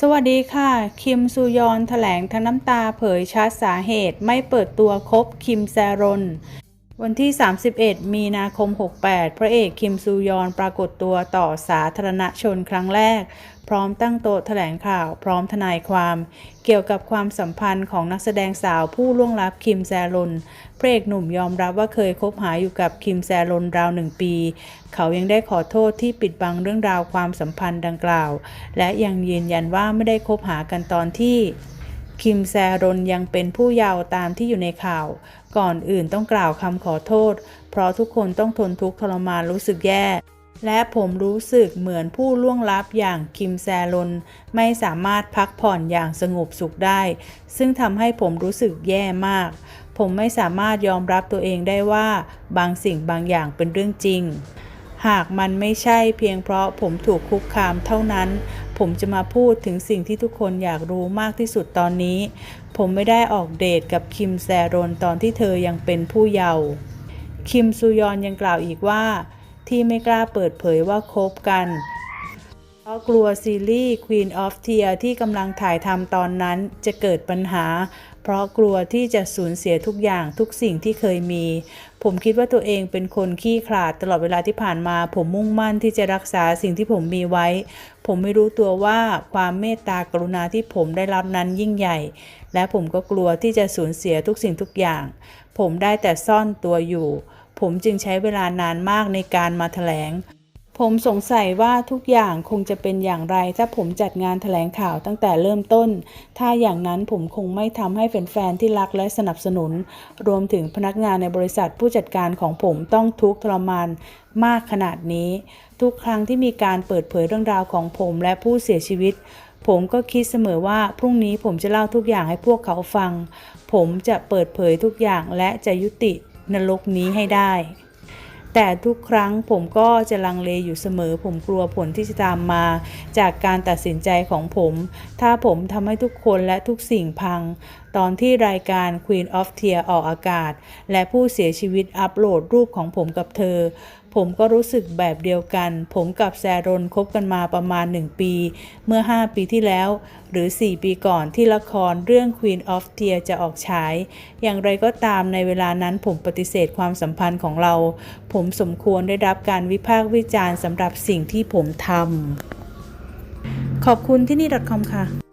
สวัสดีค่ะ คิมซูยอนแถลงทั้งน้ำตาเผยชัดสาเหตุไม่เปิดตัวคบคิมแซรอน วันที่ 31 มีนาคม 68 พระเอกคิมซูยอนปรากฏตัวต่อสาธารณชนครั้งแรก พร้อมตั้งโต๊ะแถลงข่าว พร้อมทนายความ เกี่ยวกับความสัมพันธ์ของนักแสดงสาวผู้ล่วงลับคิมแซรอนพระเอกหนุ่มยอมรับว่าเคยคบหาอยู่กับคิมแซรอนราวหนึ่งปี เขายังได้ขอโทษที่ปิดบังเรื่องราวความสัมพันธ์ดังกล่าว และยังยืนยันว่าไม่ได้คบหากันตอนที่คิมแซรอนยังเป็นผู้เยาว์ตามที่อยู่ในข่าว ก่อนอื่นต้องกล่าวคำขอโทษ เพราะทุกคนต้องทนทุกข์ทรมานรู้สึกแย่ และผมรู้สึกเหมือนผู้ล่วงลับอย่างคิมแซรอนไม่สามารถพักผ่อนอย่างสงบสุขได้ ซึ่งทำให้ผมรู้สึกแย่มาก ผมไม่สามารถยอมรับตัวเองได้ว่า บางสิ่งบางอย่างเป็นเรื่องจริง หากมันไม่ใช่เพียงเพราะผมถูกคุกคามเท่านั้น ผมจะมาพูดถึงสิ่งที่ทุกคนอยากรู้มากที่สุดตอนนี้ ผมไม่ได้ออกเดทกับคิมแซรนตอนที่เธอยังเป็นผู้เยาว์คิมซูยอนยังกล่าวอีกว่า ที่ไม่กล้าเปิดเผยว่าคบกัน เพราะกลัวซีรีส์ Queen of Tear ที่กำลังถ่ายทำตอนนั้นจะเกิดปัญหา เพราะกลัวที่จะสูญเสียทุกอย่างทุกสิ่งที่เคยมี ผมคิดว่าตัวเองเป็นคนขี้ขลาดตลอดเวลาที่ผ่านมา ผมมุ่งมั่นที่จะรักษาสิ่งที่ผมมีไว้ ผมไม่รู้ตัวว่าความเมตตากรุณาที่ผมได้รับนั้นยิ่งใหญ่ และผมก็กลัวที่จะสูญเสียทุกสิ่งทุกอย่าง ผมได้แต่ซ่อนตัวอยู่ ผมจึงใช้เวลานานมากในการมาแถลง ผมสงสัยว่าทุกอย่างคงจะเป็นอย่างไรถ้าผมจัดงานแถลงข่าวตั้งแต่เริ่มต้น ถ้าอย่างนั้นผมคงไม่ทำให้แฟนๆที่รักและสนับสนุน รวมถึงพนักงานในบริษัทผู้จัดการของผมต้องทุกข์ทรมานมากขนาดนี้ ทุกครั้งที่มีการเปิดเผยเรื่องราวของผมและผู้เสียชีวิต ผมก็คิดเสมอว่าพรุ่งนี้ผมจะเล่าทุกอย่างให้พวกเขาฟัง ผมจะเปิดเผยทุกอย่างและจะยุตินรกนี้ให้ได้ แต่ทุกครั้งผมก็จะลังเลอยู่เสมอ ผมกลัวผลที่จะตามมา จากการตัดสินใจของผม ถ้าผมทำให้ทุกคนและทุกสิ่งพัง ตอนที่รายการ Queen of Tear ออกอากาศ และผู้เสียชีวิตอัปโหลดรูปของผมกับเธอ ผมก็รู้สึกแบบเดียวกัน ผมกับแซรอนคบกันมาประมาณ 1 ปี เมื่อ 5 ปีที่แล้ว หรือ 4 ปีก่อนที่ละครเรื่อง Queen of Tear จะออกฉาย อย่างไรก็ตามในเวลานั้นผมปฏิเสธความสัมพันธ์ของเรา ผมสมควรได้รับการวิพากษ์วิจารณ์สำหรับสิ่งที่ผมทำขอบคุณที่นี่ .com ค่ะ